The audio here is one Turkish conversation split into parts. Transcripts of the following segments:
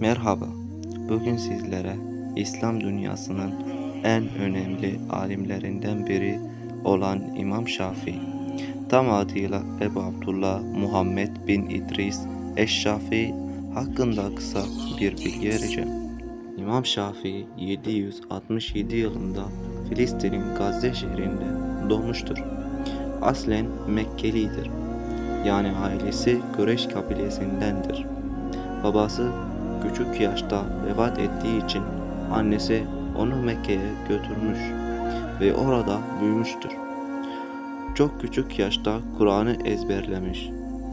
Merhaba. Bugün sizlere İslam dünyasının en önemli alimlerinden biri olan İmam Şafii, tam adıyla Ebu Abdullah Muhammed bin İdris Eşşafii hakkında kısa bir bilgi vereceğim. İmam Şafii 767 yılında Filistin'in Gazze şehrinde doğmuştur. Aslen Mekkelidir. Yani ailesi Kureş kabilesindendir. Babası küçük yaşta vefat ettiği için annesi onu Mekke'ye götürmüş ve orada büyümüştür. Çok küçük yaşta Kur'an'ı ezberlemiş.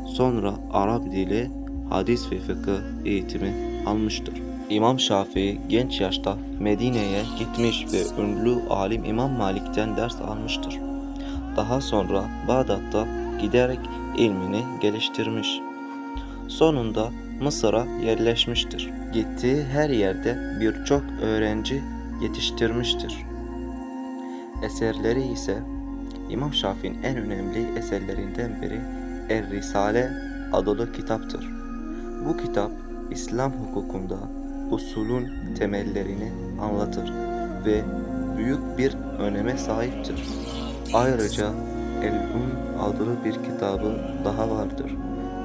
Sonra Arap dili, hadis ve fıkıh eğitimi almıştır. İmam Şafii genç yaşta Medine'ye gitmiş ve ünlü alim İmam Malik'ten ders almıştır. Daha sonra Bağdat'ta giderek ilmini geliştirmiş. Sonunda Mısır'a yerleşmiştir. Gittiği her yerde birçok öğrenci yetiştirmiştir. Eserleri ise İmam Şafii'nin en önemli eserlerinden biri Er Risale adlı kitaptır. Bu kitap İslam hukukunda usulün temellerini anlatır ve büyük bir öneme sahiptir. Ayrıca El-Um adlı bir kitabı daha vardır.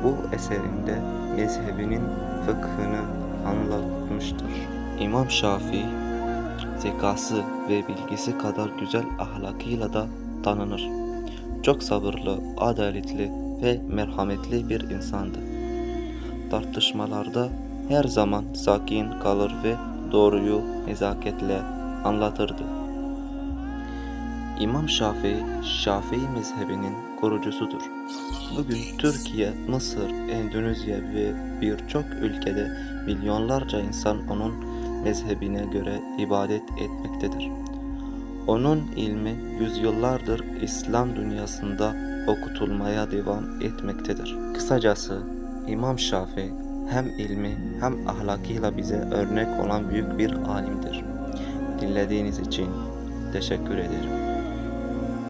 Bu eserinde mezhebinin fıkhını anlatmıştır. İmam Şafii zekası ve bilgisi kadar güzel ahlakıyla da tanınır. Çok sabırlı, adaletli ve merhametli bir insandı. Tartışmalarda her zaman sakin kalır ve doğruyu nezaketle anlatırdı. İmam Şafii, Şafii mezhebinin kurucusudur. Bugün Türkiye, Mısır, Endonezya ve birçok ülkede milyonlarca insan onun mezhebine göre ibadet etmektedir. Onun ilmi yüzyıllardır İslam dünyasında okutulmaya devam etmektedir. Kısacası İmam Şafii hem ilmi hem ahlakıyla bize örnek olan büyük bir alimdir. Dinlediğiniz için teşekkür ederim.